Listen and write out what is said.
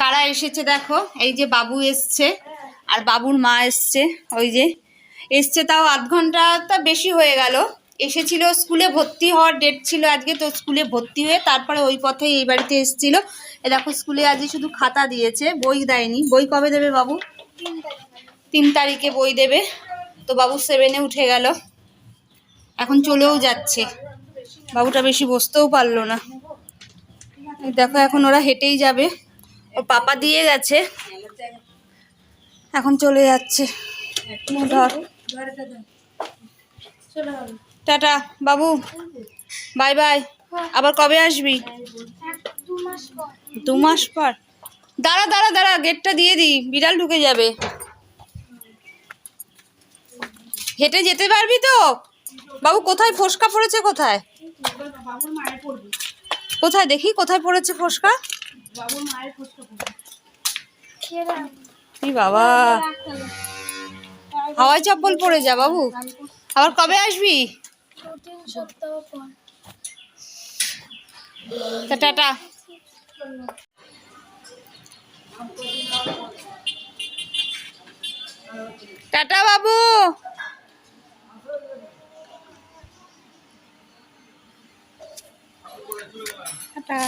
কারা এসেছে দেখো? এই যে বাবু এসছে আর বাবুর মা এসছে, ওই যে। এসছে তাও আধ ঘণ্টা বেশি হয়ে গেল। এসেছিল স্কুলে ভর্তি হওয়ার ডেট ছিল আজকে, তো স্কুলে ভর্তি হয়ে তারপরে ওই পথে এই বাড়িতে এসেছিল। এ দেখো, স্কুলে আজকে শুধু খাতা দিয়েছে, বই দেয়নি। বই কবে দেবে বাবু? তিন তারিখে বই দেবে। তো বাবু সেভেনে উঠে গেল। এখন চলেও যাচ্ছে। বাবুটা বেশি বসতেও পারল না। দেখো, এখন ওরা হেঁটেই যাবে। ও পাপা দিয়ে গেছে। এখন চলে যাচ্ছে। টাটা, বাবু। Bye bye. আবার কবে আসবি? দু মাস পর। দাঁড়া দাঁড়া দাঁড়া গেটটা দিয়ে দি বিড়াল ঢুকে যাবে। হেঁটে যেতে পারবি তো? বাবু, কোথায়? ফোসকা পড়েছে কোথায়? কোথায়? দেখি, কোথায় পড়েছে ফোসকা? বাবা। হাওয়াই চপ্পল পরে যা বাবু। আবার কবে আসবি? টাটা। টাটা বাবু। টাটা।